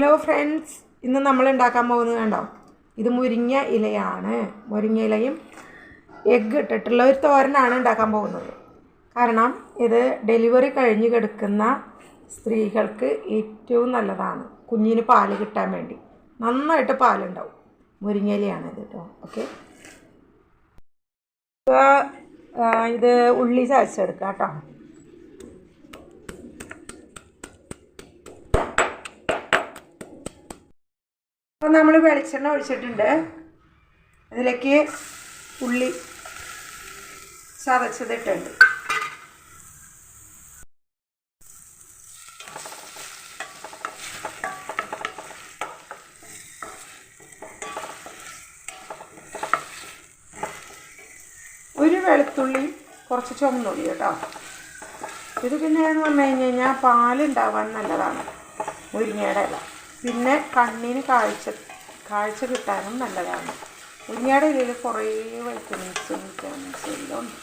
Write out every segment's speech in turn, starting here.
Hello friends ഇന്ന് നമ്മൾ ഉണ്ടാക്കാൻ പോകുന്നത് കണ്ടോ? ഇത് മുരിങ്ങ ഇലയാണ്. മുരിങ്ങ ഇലയും എഗ്ഗ് ഇട്ടിട്ടുള്ള ഒരു തോരനാണ് ഉണ്ടാക്കാൻ പോകുന്നത്. കാരണം ഇത് ഡെലിവറി കഴിഞ്ഞ് കിടക്കുന്ന സ്ത്രീകൾക്ക് ഏറ്റവും നല്ലതാണ്. കുഞ്ഞിന് പാൽ കിട്ടാൻ വേണ്ടി. നന്നായിട്ട് പാലുണ്ടാവും. മുരിങ്ങ ഇലയാണ് ഇത് കേട്ടോ ഓക്കെ ഇത് ഉള്ളി ചതച്ചെടുക്കാം കേട്ടോ. അപ്പം നമ്മൾ വെളിച്ചെണ്ണ ഒഴിച്ചിട്ടുണ്ട്. അതിലേക്ക് ഉള്ളി ചതച്ചതിട്ടുണ്ട് ഒരു വെളുത്തുള്ളി കുറച്ച് ചുമന്നുള്ളി കേട്ടോ. ഇത് പിന്നെ എന്ന് പറഞ്ഞു കഴിഞ്ഞ് കഴിഞ്ഞാൽ പാലുണ്ടാവാൻ നല്ലതാണ്. മുരിങ്ങയുടെ ഇല. പിന്നെ കണ്ണിന് കാഴ്ച കാഴ്ച കിട്ടാനും നല്ലതാണ്. ഉണ്ണിയുടെ ഇലയിൽ കുറേ വൈറ്റമിൻസും വിറ്റാമിൻസും എല്ലാം ഉണ്ട്.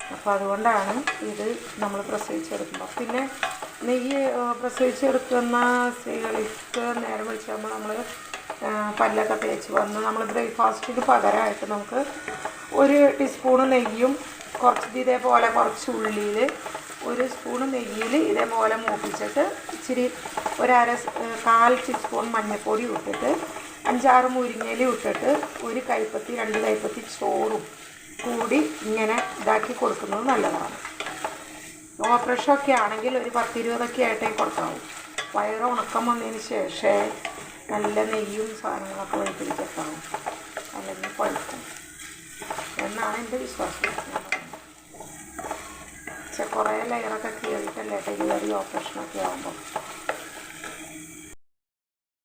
അപ്പോൾ അതുകൊണ്ടാണ് ഇത് നമ്മൾ പ്രസവിച്ചെടുക്കുമ്പോൾ. പിന്നെ നെയ്യ് പ്രസവിച്ചെടുക്കുന്ന സ്ത്രീകൾക്ക് നേരം വിളിച്ചാകുമ്പോൾ നമ്മൾ പല്ലൊക്കെ തേച്ച് വന്ന് നമ്മൾ ബ്രേക്ക്ഫാസ്റ്റിന് പകരമായിട്ട് നമുക്ക് ഒരു ടീസ്പൂണ് നെയ്യും കുറച്ച് ഇതേപോലെ കുറച്ച് ഉള്ളിയിൽ ഒരു സ്പൂൺ നെയ്യിൽ ഇതേപോലെ മൂപ്പിച്ചിട്ട് ഇച്ചിരി ഒരര കാൽ ടീസ്പൂൺ മഞ്ഞൾപ്പൊടി ഇട്ടിട്ട് അഞ്ചാറ് മുരിങ്ങയില ഇട്ടിട്ട് ഒരു കൈപ്പത്തി രണ്ട് കൈപ്പത്തി ചോറും കൂടി ഇങ്ങനെ ഇതാക്കി കൊടുക്കുന്നത് നല്ലതാണ്. ഓപ്പറേഷനൊക്കെ ആണെങ്കിൽ ഒരു പത്തിരുപതൊക്കെ ആയിട്ടേ കൊടുക്കാവൂ. വയറ് ഉണക്കം വന്നതിന് ശേഷമേ നല്ല നെയ്യും സാധനങ്ങളൊക്കെ വഴിപ്പിടിച്ചെത്താവും അല്ലെങ്കിൽ പഴുക്കും എന്നാണ് എന്റെ വിശ്വാസം. പക്ഷെ കുറേ ലെയറൊക്കെ കീറിയിട്ടല്ലേ ഡെലിവറി ഓപ്പറേഷനൊക്കെ ആകുമ്പോൾ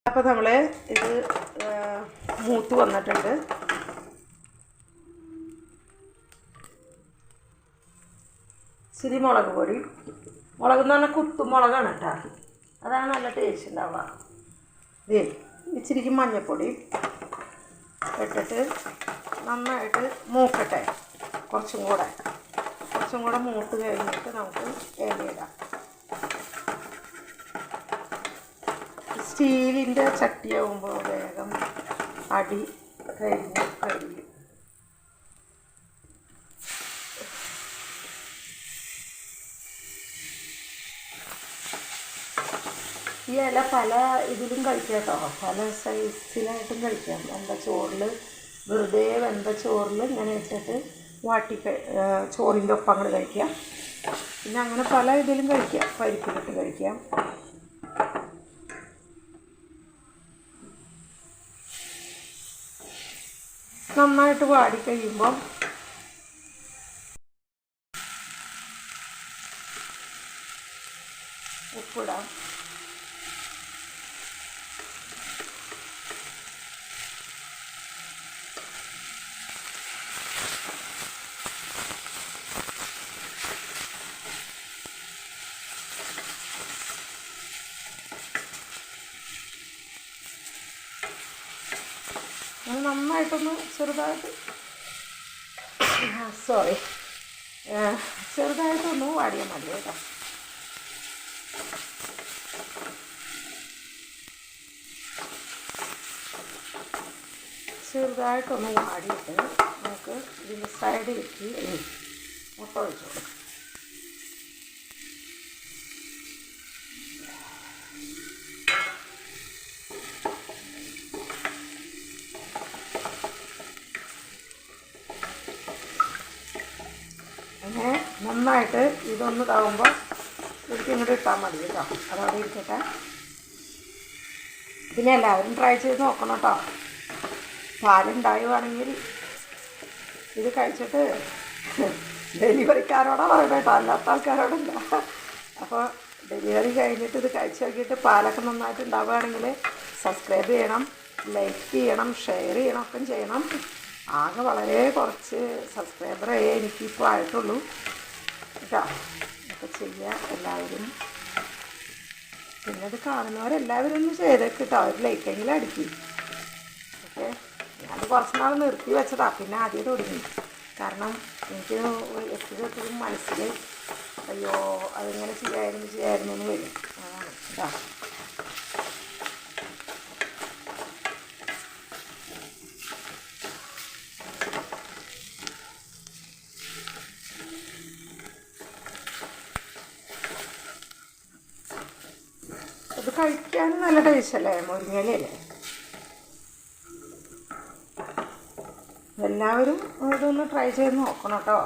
അപ്പോൾ നമ്മൾ ഇത് മൂത്ത് വന്നിട്ടുണ്ട്. ഇച്ചിരി മുളക് പൊടി. മുളക് എന്ന് പറഞ്ഞാൽ കുത്തുമുളകാണ് കേട്ടോ. അതാണ് നല്ല ടേസ്റ്റ് ഉണ്ടാവുക. ഇതേ ഇച്ചിരിക്ക് മഞ്ഞൾപ്പൊടി ഇട്ടിട്ട് നന്നായിട്ട് മൂക്കട്ടെ. കുറച്ചും കൂടെ. കുറച്ചും കൂടെ മൂത്ത് കഴിഞ്ഞിട്ട് നമുക്ക് ഇലയിടാം സ്റ്റീലിന്റെ ചട്ടിയാവുമ്പോൾ വേഗം അടി കഴിഞ്ഞ് കഴിയും. ഈ ഇല പല ഇതിലും കഴിക്കാം കേട്ടോ. പല സൈസിലായിട്ടും കഴിക്കാം. വെന്ത ചോറിൽ വെറുതെ വെന്ത ചോറിൽ ഇങ്ങനെ ഇട്ടിട്ട് വാട്ടി ചോറിന്റെ ഒപ്പം അങ്ങോട്ട് കഴിക്കാം. പിന്നെ അങ്ങനെ പല ഇതിലും കഴിക്കാം. പരിപ്പിലിട്ട് കഴിക്കാം. നന്നായിട്ട് വാടി കഴിയുമ്പോൾ ഉപ്പിടാം. അത് നന്നായിട്ടൊന്ന് ചെറുതായിട്ട് സോറി ചെറുതായിട്ടൊന്ന് വാടിയാൽ മതി കേട്ടോ. ചെറുതായിട്ടൊന്ന് വാടിയിട്ട് നമുക്ക് ഇതിന്റെ സൈഡിലേക്ക് മുട്ട ഒഴിച്ചു അങ്ങനെ നന്നായിട്ട് ഇതൊന്ന് ഇതിലേക്ക് ഇങ്ങോട്ട് ഇട്ടാൽ മതി കേട്ടോ. അതവിടെ ഇരിക്കട്ടെ. പിന്നെ എല്ലാവരും ട്രൈ ചെയ്ത് നോക്കണം കേട്ടോ. പാലുണ്ടായുവാണെങ്കിൽ ഇത് കഴിച്ചിട്ട് ഡെലിവറിക്കാരോടാ പറയണം കേട്ടോ. അല്ലാത്ത ആൾക്കാരോടല്ല. അപ്പോൾ ഡെലിവറി കഴിഞ്ഞിട്ട് ഇത് കഴിച്ച് നോക്കിയിട്ട് പാലൊക്കെ നന്നായിട്ട് ഉണ്ടാവുകയാണെങ്കിൽ സബ്സ്ക്രൈബ് ചെയ്യണം ലൈക്ക് ചെയ്യണം ഷെയർ ചെയ്യണം ഒക്കെ ചെയ്യണം. ആകെ വളരെ കുറച്ച് സബ്സ്ക്രൈബറേ എനിക്കിപ്പോൾ ആയിട്ടുള്ളൂ. കേട്ടോ. ഒക്കെ ചെയ്യുക എല്ലാവരും. പിന്നെ ഇത് കാണുന്നവരെല്ലാവരും ഒന്ന് ചെയ്തേക്ക് കേട്ടോ. ഒരു ലൈക്കെങ്കിലും അടിക്കും. ഓക്കെ? ഞാനത് കുറച്ച് നാൾ നിർത്തി വെച്ചതാ. പിന്നെ ആദ്യം തുടങ്ങി കാരണം എനിക്ക് എപ്പോഴും മനസ്സിൽ അയ്യോ അതിങ്ങനെ ചെയ്യായിരുന്നു ചെയ്യായിരുന്നു എന്ന് വരും. അതാണ് ഇതാ കഴിക്കാൻ നല്ല ടേസ്റ്റ് അല്ലേ? എല്ലാവരും ഇതൊന്ന് ട്രൈ ചെയ്ത് നോക്കണം കേട്ടോ